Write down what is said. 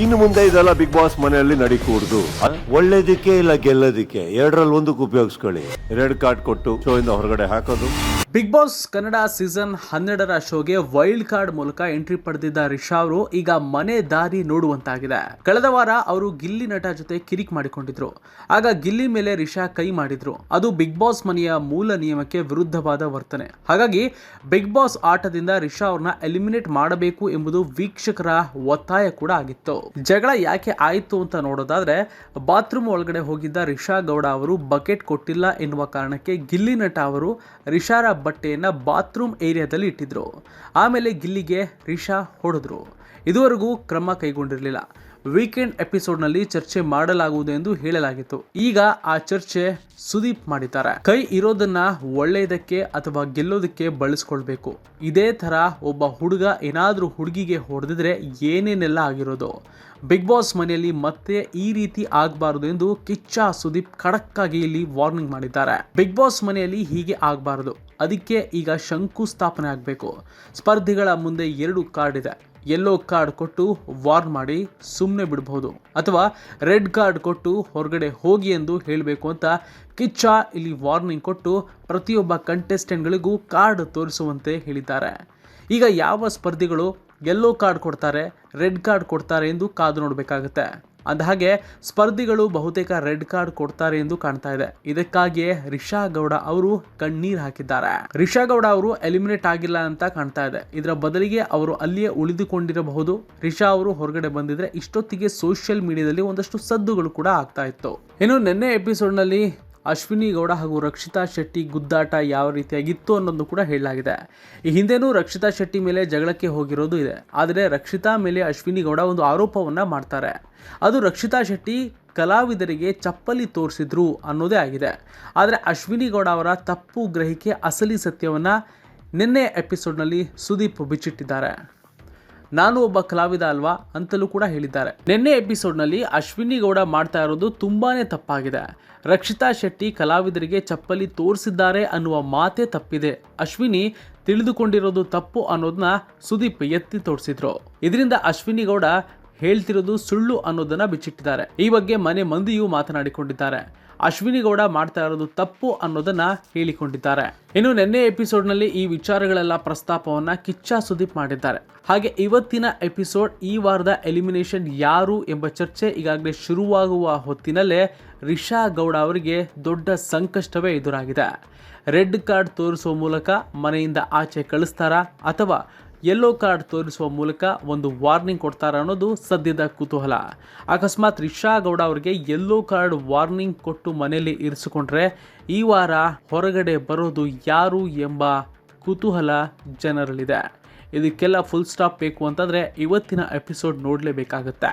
ಇನ್ನು ಮುಂದೆ ಇದೆಲ್ಲ ಬಿಗ್ ಬಾಸ್ ಮನೆಯಲ್ಲಿ ನಡೀಕೂಡ್ದು. ಒಳ್ಳೇದಿಕ್ಕೆ ಇಲ್ಲ ಗೆಲ್ಲೋದಿಕ್ಕೆ? ಎರಡರಲ್ಲಿ ಒಂದಕ್ಕೆ ಉಪಯೋಗಿಸ್ಕೊಳ್ಳಿ. ರೆಡ್ ಕಾರ್ಡ್ ಕೊಟ್ಟು ಶೋ ಇಂದ ಹೊರಗಡೆ ಹಾಕೋದು. ಬಿಗ್ ಬಾಸ್ ಕನ್ನಡ ಸೀಸನ್ ಹನ್ನೆರಡರ ಶೋಗೆ ವೈಲ್ಡ್ ಕಾರ್ಡ್ ಮೂಲಕ ಎಂಟ್ರಿ ಪಡೆದಿದ್ದ ರಿಷಾ ಅವರು ಈಗ ಮನೆ ದಾರಿ ನೋಡುವಂತಾಗಿದೆ. ಕಳೆದ ವಾರ ಅವರು ಗಿಲ್ಲಿ ನಟ ಜೊತೆ ಕಿರಿಕ್ ಮಾಡಿಕೊಂಡಿದ್ರು. ಆಗ ಗಿಲ್ಲಿ ಮೇಲೆ ರಿಷಾ ಕೈ ಮಾಡಿದ್ರು. ಅದು ಬಿಗ್ ಬಾಸ್ ಮನೆಯ ಮೂಲ ನಿಯಮಕ್ಕೆ ವಿರುದ್ಧವಾದ ವರ್ತನೆ. ಹಾಗಾಗಿ ಬಿಗ್ ಬಾಸ್ ಆಟದಿಂದ ರಿಷಾ ಅವ್ರನ್ನ ಎಲಿಮಿನೇಟ್ ಮಾಡಬೇಕು ಎಂಬುದು ವೀಕ್ಷಕರ ಒತ್ತಾಯ ಕೂಡ ಆಗಿತ್ತು. ಜಗಳ ಯಾಕೆ ಆಯಿತು ಅಂತ ನೋಡೋದಾದ್ರೆ, ಬಾತ್ರೂಮ್ ಒಳಗಡೆ ಹೋಗಿದ್ದ ರಿಷಾ ಗೌಡ ಅವರು ಬಕೆಟ್ ಕೊಟ್ಟಿಲ್ಲ ಎನ್ನುವ ಕಾರಣಕ್ಕೆ ಗಿಲ್ಲಿ ನಟ ಅವರು ರಿಷಾರ ಬಟ್ಟೆಯನ್ನ ಬಾತ್ರೂಮ್ ಏರಿಯಾದಲ್ಲಿ ಇಟ್ಟಿದ್ರು. ಆಮೇಲೆ ಗಿಲ್ಲಿಗೆ ರಿಷಾ ಹೊಡೆದ್ರು. ಇದುವರೆಗೂ ಕ್ರಮ ಕೈಗೊಂಡಿರಲಿಲ್ಲ. ವೀಕೆಂಡ್ ಎಪಿಸೋಡ್ನಲ್ಲಿ ಚರ್ಚೆ ಮಾಡಲಾಗುವುದು ಎಂದು ಹೇಳಲಾಗಿತ್ತು. ಈಗ ಆ ಚರ್ಚೆ ಸುದೀಪ್ ಮಾಡಿದ್ದಾರೆ. ಕೈ ಇರೋದನ್ನ ಒಳ್ಳೆಯದಕ್ಕೆ ಅಥವಾ ಗೆಲ್ಲೋದಕ್ಕೆ ಬಳಸ್ಕೊಳ್ಬೇಕು. ಇದೇ ತರ ಒಬ್ಬ ಹುಡುಗ ಏನಾದರೂ ಹುಡುಗಿಗೆ ಹೊಡೆದಿದ್ರೆ ಏನೇನೆಲ್ಲ ಆಗಿರೋದು? ಬಿಗ್ ಬಾಸ್ ಮನೆಯಲ್ಲಿ ಮತ್ತೆ ಈ ರೀತಿ ಆಗಬಾರದು ಎಂದು ಕಿಚ್ಚ ಸುದೀಪ್ ಖಡಕ್ ಆಗಿ ಇಲ್ಲಿ ವಾರ್ನಿಂಗ್ ಮಾಡಿದ್ದಾರೆ. ಬಿಗ್ ಬಾಸ್ ಮನೆಯಲ್ಲಿ ಹೀಗೆ ಆಗಬಾರದು. ಅದಕ್ಕೆ ಈಗ ಶಂಕು ಸ್ಥಾಪನೆ ಆಗಬೇಕು. ಸ್ಪರ್ಧಿಗಳ ಮುಂದೆ ಎರಡು ಕಾರ್ಡ್ ಇದೆ. ಯೆಲ್ಲೋ ಕಾರ್ಡ್ ಕೊಟ್ಟು ವಾರ್ನ್ ಮಾಡಿ ಸುಮ್ಮನೆ ಬಿಡಬಹುದು ಅಥವಾ ರೆಡ್ ಕಾರ್ಡ್ ಕೊಟ್ಟು ಹೊರಗಡೆ ಹೋಗಿ ಎಂದು ಹೇಳಬೇಕು ಅಂತ ಕಿಚ್ಚ ಇಲ್ಲಿ ವಾರ್ನಿಂಗ್ ಕೊಟ್ಟು ಪ್ರತಿಯೊಬ್ಬ ಕಂಟೆಸ್ಟೆಂಟ್ಗಳಿಗೂ ಕಾರ್ಡ್ ತೋರಿಸುವಂತೆ ಹೇಳಿದ್ದಾರೆ. ಈಗ ಯಾವ ಸ್ಪರ್ಧಿಗಳು ಯೆಲ್ಲೋ ಕಾರ್ಡ್ ಕೊಡ್ತಾರೆ ರೆಡ್ ಕಾರ್ಡ್ ಕೊಡ್ತಾರೆ ಎಂದು ಕಾದು ನೋಡಬೇಕಾಗುತ್ತೆ. ಅಂದಹಾಗೆ ಸ್ಪರ್ಧಿಗಳು ಬಹುತೇಕ ರೆಡ್ ಕಾರ್ಡ್ ಕೊಡ್ತಾರೆ ಎಂದು ಕಾಣ್ತಾ ಇದೆ. ಇದಕ್ಕಾಗಿಯೇ ರಿಷಾ ಗೌಡ ಅವರು ಕಣ್ಣೀರ್ ಹಾಕಿದ್ದಾರೆ. ರಿಷಾ ಗೌಡ ಅವರು ಎಲಿಮಿನೇಟ್ ಆಗಿಲ್ಲ ಅಂತ ಕಾಣ್ತಾ ಇದೆ. ಇದರ ಬದಲಿಗೆ ಅವರು ಅಲ್ಲಿಯೇ ಉಳಿದುಕೊಂಡಿರಬಹುದು. ರಿಷಾ ಅವರು ಹೊರಗಡೆ ಬಂದಿದ್ರೆ ಇಷ್ಟೊತ್ತಿಗೆ ಸೋಷಿಯಲ್ ಮೀಡಿಯಾದಲ್ಲಿ ಒಂದಷ್ಟು ಸದ್ದುಗಳು ಕೂಡ ಆಗ್ತಾ ಇತ್ತು. ಇನ್ನು ನಿನ್ನೆ ಎಪಿಸೋಡ್ನಲ್ಲಿ ಅಶ್ವಿನಿ ಗೌಡ ಹಾಗೂ ರಕ್ಷಿತಾ ಶೆಟ್ಟಿ ಗುದ್ದಾಟ ಯಾವ ರೀತಿಯಾಗಿತ್ತು ಅನ್ನೋದು ಕೂಡ ಹೇಳಲಾಗಿದೆ. ಈ ಹಿಂದೆನೂ ರಕ್ಷಿತಾ ಶೆಟ್ಟಿ ಮೇಲೆ ಜಗಳಕ್ಕೆ ಹೋಗಿರೋದು ಇದೆ. ಆದರೆ ರಕ್ಷಿತಾ ಮೇಲೆ ಅಶ್ವಿನಿ ಗೌಡ ಒಂದು ಆರೋಪವನ್ನ ಮಾಡ್ತಾರೆ. ಅದು ರಕ್ಷಿತಾ ಶೆಟ್ಟಿ ಕಲಾವಿದರಿಗೆ ಚಪ್ಪಲಿ ತೋರಿಸಿದ್ರು ಅನ್ನೋದೇ ಆಗಿದೆ. ಆದರೆ ಅಶ್ವಿನಿ ಗೌಡ ಅವರ ತಪ್ಪು ಗ್ರಹಿಕೆ, ಅಸಲಿ ಸತ್ಯವನ್ನ ನಿನ್ನೆ ಎಪಿಸೋಡ್ನಲ್ಲಿ ಸುದೀಪ್ ಬಿಚ್ಚಿಟ್ಟಿದ್ದಾರೆ. ನಾನು ಒಬ್ಬ ಕಲಾವಿದ ಅಲ್ವಾ ಅಂತಲೂ ಕೂಡ ಹೇಳಿದ್ದಾರೆ. ನಿನ್ನೆ ಎಪಿಸೋಡ್ನಲ್ಲಿ ಅಶ್ವಿನಿ ಗೌಡ ಮಾಡ್ತಾ ಇರೋದು ತುಂಬಾನೇ ತಪ್ಪಾಗಿದೆ. ರಕ್ಷಿತಾ ಶೆಟ್ಟಿ ಕಲಾವಿದರಿಗೆ ಚಪ್ಪಲಿ ತೋರಿಸಿದ್ದಾರೆ ಅನ್ನುವ ಮಾತೇ ತಪ್ಪಿದೆ. ಅಶ್ವಿನಿ ತಿಳಿದುಕೊಂಡಿರೋದು ತಪ್ಪು ಅನ್ನೋದನ್ನ ಸುದೀಪ್ ಎತ್ತಿ ತೋರಿಸಿದ್ರು. ಇದರಿಂದ ಅಶ್ವಿನಿ ಗೌಡ ಹೇಳ್ತಿರೋದು ಸುಳ್ಳು ಅನ್ನೋದನ್ನ ಬಿಚ್ಚಿಟ್ಟಿದ್ದಾರೆ. ಈ ಬಗ್ಗೆ ಮನೆ ಮಂದಿಯೂ ಮಾತನಾಡಿಕೊಂಡಿದ್ದಾರೆ. ಅಶ್ವಿನಿ ಗೌಡ ಮಾಡ್ತಾ ಇರೋದು ತಪ್ಪು ಅನ್ನೋದನ್ನ ಹೇಳಿಕೊಂಡಿದ್ದಾರೆ. ಇನ್ನು ನಿನ್ನೆ ಎಪಿಸೋಡ್ನಲ್ಲಿ ಈ ವಿಚಾರಗಳೆಲ್ಲ ಪ್ರಸ್ತಾಪವನ್ನ ಕಿಚ್ಚ ಸುದೀಪ್ ಮಾಡಿದ್ದಾರೆ. ಹಾಗೆ ಇವತ್ತಿನ ಎಪಿಸೋಡ್ ಈ ವಾರದ ಎಲಿಮಿನೇಷನ್ ಯಾರು ಎಂಬ ಚರ್ಚೆ ಈಗಾಗಲೇ ಶುರುವಾಗುವ ಹೊತ್ತಿನಲ್ಲೇ ರಿಷಾ ಗೌಡ ಅವರಿಗೆ ದೊಡ್ಡ ಸಂಕಷ್ಟವೇ ಎದುರಾಗಿದೆ. ರೆಡ್ ಕಾರ್ಡ್ ತೋರಿಸುವ ಮೂಲಕ ಮನೆಯಿಂದ ಆಚೆ ಕಳಿಸ್ತಾರಾ ಅಥವಾ ಯೆಲ್ಲೋ ಕಾರ್ಡ್ ತೋರಿಸುವ ಮೂಲಕ ಒಂದು ವಾರ್ನಿಂಗ್ ಕೊಡ್ತಾರೆ ಅನ್ನೋದು ಸದ್ಯದ ಕುತೂಹಲ. ಅಕಸ್ಮಾತ್ ರಿಷಾ ಗೌಡ ಅವರಿಗೆ ಯೆಲ್ಲೋ ಕಾರ್ಡ್ ವಾರ್ನಿಂಗ್ ಕೊಟ್ಟು ಮನೆಯಲ್ಲಿ ಇರಿಸಿಕೊಂಡ್ರೆ ಈ ವಾರ ಹೊರಗಡೆ ಬರೋದು ಯಾರು ಎಂಬ ಕುತೂಹಲ ಜನರಲ್ಲಿದೆ. ಇದಕ್ಕೆಲ್ಲ ಫುಲ್ ಸ್ಟಾಪ್ ಬೇಕು ಅಂತಂದರೆ ಇವತ್ತಿನ ಎಪಿಸೋಡ್ ನೋಡಲೇಬೇಕಾಗತ್ತೆ.